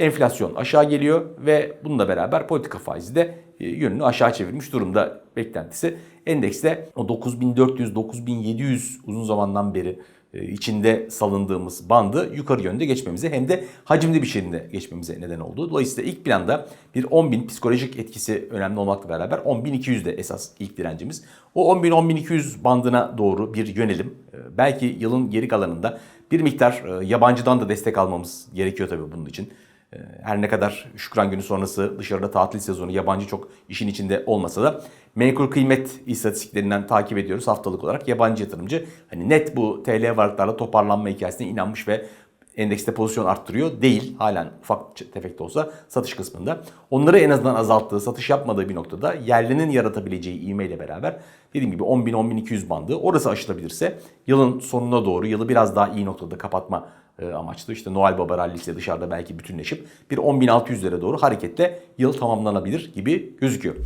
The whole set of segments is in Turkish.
Enflasyon aşağı geliyor ve bununla beraber politika faizi de e, yönünü aşağı çevirmiş durumda beklentisi. Endekste o 9400-9700 uzun zamandan beri e, içinde salındığımız bandı yukarı yönde geçmemize hem de hacimli bir şekilde geçmemize neden oldu. Dolayısıyla ilk planda bir 10.000 psikolojik etkisi önemli olmakla beraber 10.200 de esas ilk direncimiz. O 10.000-10.200 bandına doğru bir yönelim. E, Belki yılın geri kalanında bir miktar yabancıdan da destek almamız gerekiyor tabii bunun için. E, Her ne kadar Şükran Günü sonrası dışarıda tatil sezonu yabancı çok işin içinde olmasa da menkul kıymet istatistiklerinden takip ediyoruz haftalık olarak. Yabancı yatırımcı hani net bu TL varlıklarla toparlanma hikayesine inanmış ve endekste pozisyon arttırıyor değil. Halen ufak tefek de olsa satış kısmında. Onları en azından azalttığı, satış yapmadığı bir noktada yerlinin yaratabileceği ivmeyle beraber dediğim gibi 10.000-10.200 bandı orası aşılabilirse yılın sonuna doğru yılı biraz daha iyi noktada kapatma e, amaçlı. İşte Noel Baba rallisiyle dışarıda belki bütünleşip bir 10.600'lere doğru hareketle yıl tamamlanabilir gibi gözüküyor.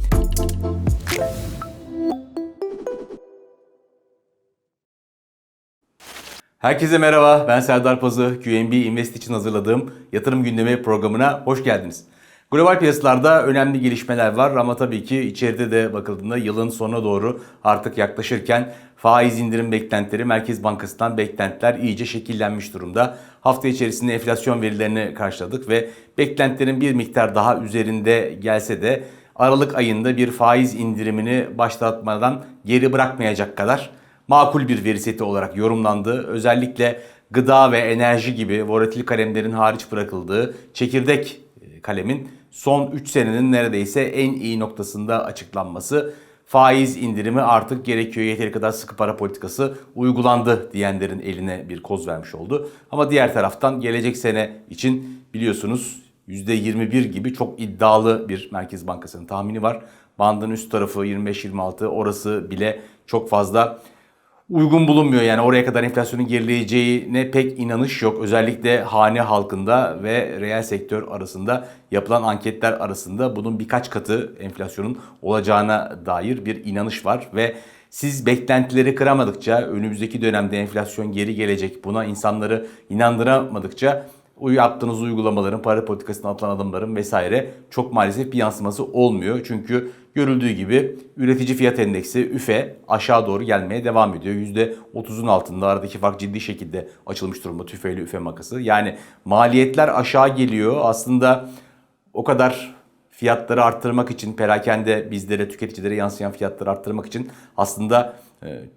Herkese merhaba, ben Serdar Pazı. QNB Invest için hazırladığım yatırım gündemi programına hoş geldiniz. Global piyasalarda önemli gelişmeler var ama tabii ki içeride de bakıldığında yılın sonuna doğru artık yaklaşırken faiz indirim beklentileri Merkez Bankası'ndan beklentiler iyice şekillenmiş durumda. Hafta içerisinde enflasyon verilerini karşıladık ve beklentilerin bir miktar daha üzerinde gelse de Aralık ayında bir faiz indirimini başlatmadan geri bırakmayacak kadar makul bir veri seti olarak yorumlandı. Özellikle gıda ve enerji gibi volatil kalemlerin hariç bırakıldığı çekirdek e, kalemin son 3 senenin neredeyse en iyi noktasında açıklanması faiz indirimi artık gerekiyor yeteri kadar sıkı para politikası uygulandı diyenlerin eline bir koz vermiş oldu. Ama diğer taraftan gelecek sene için biliyorsunuz %21 gibi çok iddialı bir Merkez Bankası'nın tahmini var. Bandın üst tarafı 25-26 orası bile çok fazla uygun bulunmuyor. Yani oraya kadar enflasyonun gerileyeceğine pek inanış yok. Özellikle hane halkında ve reel sektör arasında yapılan anketler arasında bunun birkaç katı enflasyonun olacağına dair bir inanış var ve siz beklentileri kıramadıkça önümüzdeki dönemde enflasyon geri gelecek buna insanları inandıramadıkça yaptığınız uygulamaların, para politikasına atılan adımların vesaire çok maalesef bir yansıması olmuyor. Çünkü görüldüğü gibi üretici fiyat endeksi üfe aşağı doğru gelmeye devam ediyor. %30'un altında aradaki fark ciddi şekilde açılmış durumda tüfe ile üfe makası. Yani maliyetler aşağı geliyor. Aslında o kadar fiyatları arttırmak için perakende bizlere tüketicilere yansıyan fiyatları arttırmak için aslında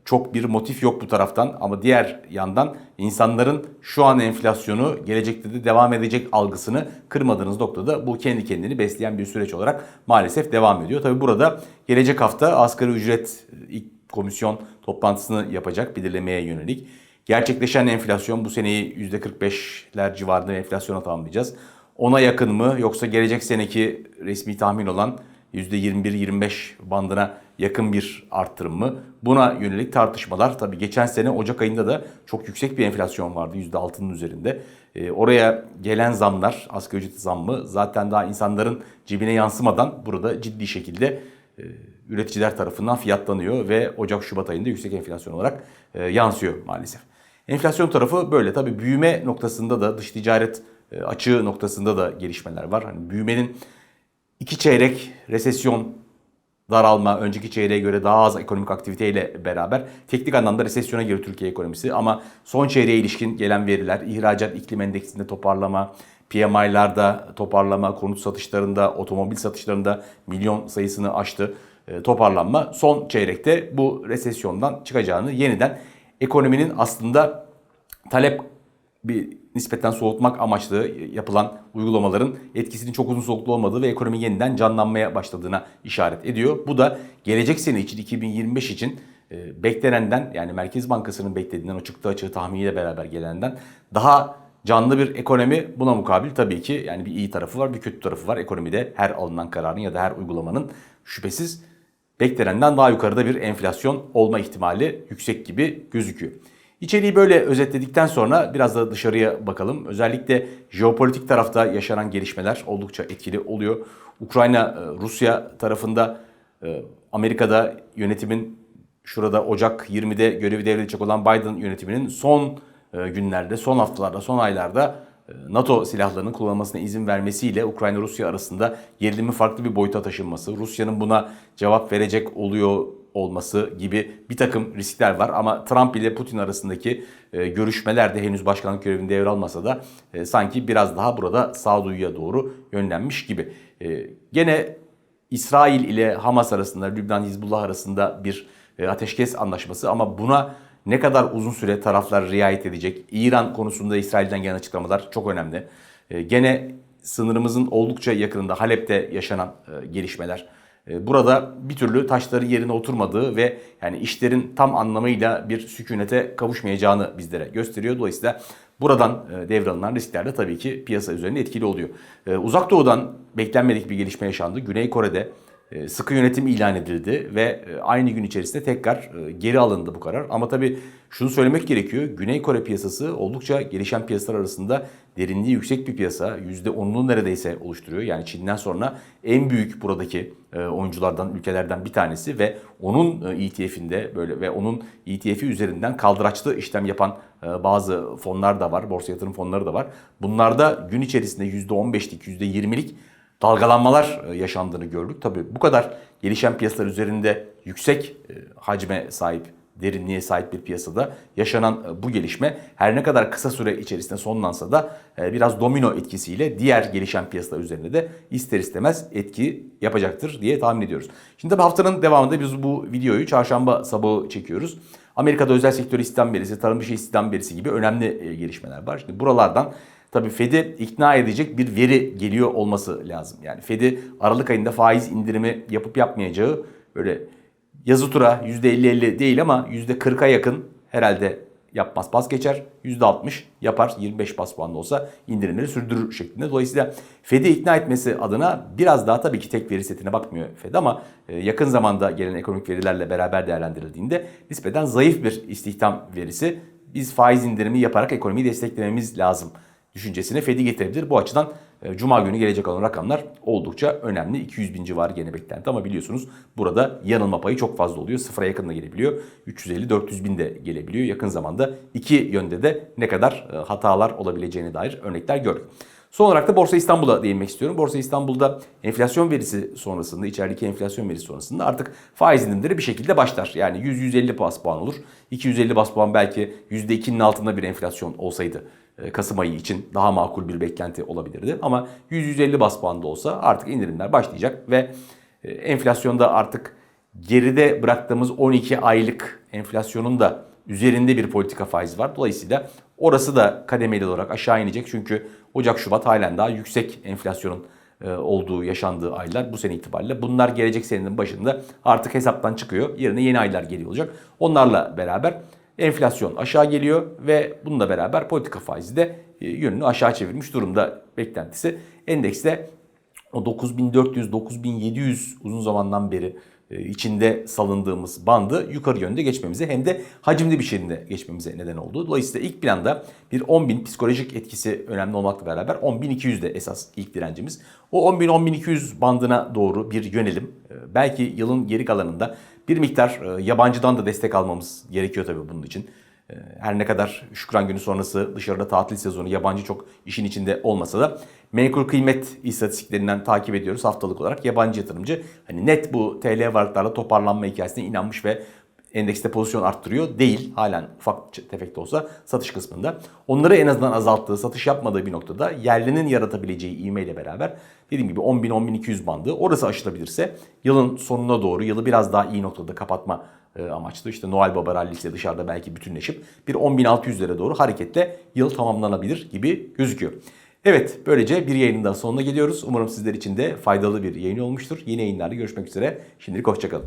çok bir motif yok bu taraftan ama diğer yandan insanların şu an enflasyonu gelecekte de devam edecek algısını kırmadığınız noktada bu kendi kendini besleyen bir süreç olarak maalesef devam ediyor. Tabi burada gelecek hafta asgari ücret e, ilk komisyon toplantısını yapacak belirlemeye yönelik. Gerçekleşen enflasyon bu seneyi %45'ler civarında enflasyona tamamlayacağız. Ona yakın mı yoksa gelecek seneki resmi tahmin olan %21-25 bandına yakın bir arttırım mı? Buna yönelik tartışmalar tabii geçen sene Ocak ayında da çok yüksek bir enflasyon vardı %6'nın üzerinde. Ee, oraya gelen zamlar, asgari ücret zammı zaten daha insanların cebine yansımadan burada ciddi şekilde e, üreticiler tarafından fiyatlanıyor ve Ocak-Şubat ayında yüksek enflasyon olarak e, yansıyor maalesef. Enflasyon tarafı böyle. Tabii büyüme noktasında da dış ticaret e, açığı noktasında da gelişmeler var. Hani büyümenin iki çeyrek resesyon daralma, önceki çeyreğe göre daha az ekonomik aktiviteyle beraber teknik anlamda resesyona girdi Türkiye ekonomisi. Ama son çeyreğe ilişkin gelen veriler, ihracat iklim endeksinde toparlama, PMI'larda toparlama, konut satışlarında, otomobil satışlarında milyon sayısını aştı e, toparlanma. Son çeyrekte bu resesyondan çıkacağını yeniden ekonominin aslında talep bir nispeten soğutmak amaçlı yapılan uygulamaların etkisinin çok uzun soluklu olmadığı ve ekonomi yeniden canlanmaya başladığına işaret ediyor. Bu da gelecek sene için 2025 için e, beklenenden yani Merkez Bankası'nın beklediğinden o çıktı açığı tahminiyle beraber gelenden daha canlı bir ekonomi buna mukabil tabii ki yani bir iyi tarafı var bir kötü tarafı var. Ekonomide her alınan kararın ya da her uygulamanın şüphesiz beklenenden daha yukarıda bir enflasyon olma ihtimali yüksek gibi gözüküyor. İçeriği böyle özetledikten sonra biraz da dışarıya bakalım. Özellikle jeopolitik tarafta yaşanan gelişmeler oldukça etkili oluyor. Ukrayna, e, Rusya tarafında e, Amerika'da yönetimin şurada Ocak 20'de görevi devredecek olan Biden yönetiminin son e, günlerde, son haftalarda, son aylarda NATO silahlarının kullanılmasına izin vermesiyle Ukrayna-Rusya arasında gerilimin farklı bir boyuta taşınması, Rusya'nın buna cevap verecek oluyor olması gibi bir takım riskler var. Ama Trump ile Putin arasındaki e, görüşmeler de henüz başkanlık görevini devralmasa da e, sanki biraz daha burada sağduyuya doğru yönlenmiş gibi. E, gene İsrail ile Hamas arasında, Lübnan Hizbullah arasında bir ateşkes anlaşması ama buna ne kadar uzun süre taraflar riayet edecek? İran konusunda İsrail'den gelen açıklamalar çok önemli. Gene sınırımızın oldukça yakınında Halep'te yaşanan gelişmeler. E, Burada bir türlü taşları yerine oturmadığı ve yani işlerin tam anlamıyla bir sükunete kavuşmayacağını bizlere gösteriyor. Dolayısıyla buradan e, devralınan riskler de tabii ki piyasa üzerinde etkili oluyor. E, Uzak Doğu'dan beklenmedik bir gelişme yaşandı. Güney Kore'de sıkı yönetim ilan edildi ve e, aynı gün içerisinde tekrar e, geri alındı bu karar. Ama tabii şunu söylemek gerekiyor. Güney Kore piyasası oldukça gelişen piyasalar arasında derinliği yüksek bir piyasa. %10'unu neredeyse oluşturuyor. Yani Çin'den sonra en büyük buradaki oyunculardan, ülkelerden bir tanesi ve onun ETF'inde böyle ve onun ETF'i üzerinden kaldıraçlı işlem yapan bazı fonlar da var. Borsa yatırım fonları da var. Bunlarda gün içerisinde %15'lik, %20'lik dalgalanmalar e, yaşandığını gördük. Tabii bu kadar gelişen piyasalar üzerinde yüksek e, hacme sahip, derinliğe sahip bir piyasada yaşanan e, bu gelişme her ne kadar kısa süre içerisinde sonlansa da biraz domino etkisiyle diğer gelişen piyasalar üzerinde de ister istemez etki yapacaktır diye tahmin ediyoruz. Şimdi tabii haftanın devamında biz bu videoyu çarşamba sabahı çekiyoruz. Amerika'da özel sektör istihdam verisi, tarım dışı istihdam verisi gibi önemli gelişmeler var. Şimdi buralardan Tabii Fed'i ikna edecek bir veri geliyor olması lazım. Yani Fed'i Aralık ayında faiz indirimi yapıp yapmayacağı böyle yazı tura %50-50 değil ama %40'a yakın herhalde yapmaz pas geçer. %60 yapar 25 bas puan da olsa indirimleri sürdürür şeklinde. Dolayısıyla Fed'i ikna etmesi adına biraz daha tabii ki tek veri setine bakmıyor Fed ama e, yakın zamanda gelen ekonomik verilerle beraber değerlendirildiğinde nispeten zayıf bir istihdam verisi. Biz faiz indirimi yaparak ekonomiyi desteklememiz lazım düşüncesine Fed'i getirebilir. Bu açıdan e, Cuma günü gelecek olan rakamlar oldukça önemli. 200 bin civarı gene beklenti ama biliyorsunuz burada yanılma payı çok fazla oluyor. Sıfıra yakın da gelebiliyor. 350-400 bin de gelebiliyor. Yakın zamanda iki yönde de ne kadar e, hatalar olabileceğine dair örnekler gördük. Son olarak da Borsa İstanbul'a değinmek istiyorum. Borsa İstanbul'da enflasyon verisi sonrasında, içerideki enflasyon verisi sonrasında artık faiz indirimleri bir şekilde başlar. Yani 100-150 bas puan olur. 250 bas puan belki %2'nin altında bir enflasyon olsaydı e, Kasım ayı için daha makul bir beklenti olabilirdi. Ama 100-150 bas puanda olsa artık indirimler başlayacak ve e, enflasyonda artık geride bıraktığımız 12 aylık enflasyonun da üzerinde bir politika faiz var. Dolayısıyla orası da kademeli olarak aşağı inecek. Çünkü Ocak-Şubat halen daha yüksek enflasyonun e, olduğu, yaşandığı aylar bu sene itibariyle. Bunlar gelecek senenin başında artık hesaptan çıkıyor. Yerine yeni aylar geliyor olacak. Onlarla beraber enflasyon aşağı geliyor ve bununla beraber politika faizi de e, yönünü aşağı çevirmiş durumda beklentisi. Endekste o 9400-9700 uzun zamandan beri içinde salındığımız bandı yukarı yönde geçmemize hem de hacimli bir şekilde geçmemize neden oldu. Dolayısıyla ilk planda bir 10.000 psikolojik etkisi önemli olmakla beraber 10.200 de esas ilk direncimiz. O 10.000-10.200 bandına doğru bir yönelim. E, belki yılın geri kalanında bir miktar e, yabancıdan da destek almamız gerekiyor tabii bunun için. Her ne kadar Şükran günü sonrası dışarıda tatil sezonu yabancı çok işin içinde olmasa da menkul kıymet istatistiklerinden takip ediyoruz haftalık olarak. Yabancı yatırımcı hani net bu TL varlıklarla toparlanma hikayesine inanmış ve endekste pozisyon arttırıyor değil. Halen ufak tefek de olsa satış kısmında. Onları en azından azalttığı, satış yapmadığı bir noktada yerlinin yaratabileceği ivmeyle beraber dediğim gibi 10.000-10.200 bandı orası aşılabilirse yılın sonuna doğru yılı biraz daha iyi noktada kapatma amaçlı. İşte Noel Baba rallisiyle dışarıda belki bütünleşip bir 10.600'lere doğru hareketle yıl tamamlanabilir gibi gözüküyor. Evet böylece bir yayının daha sonuna geliyoruz. Umarım sizler için de faydalı bir yayın olmuştur. Yeni yayınlarda görüşmek üzere. Şimdilik hoşçakalın.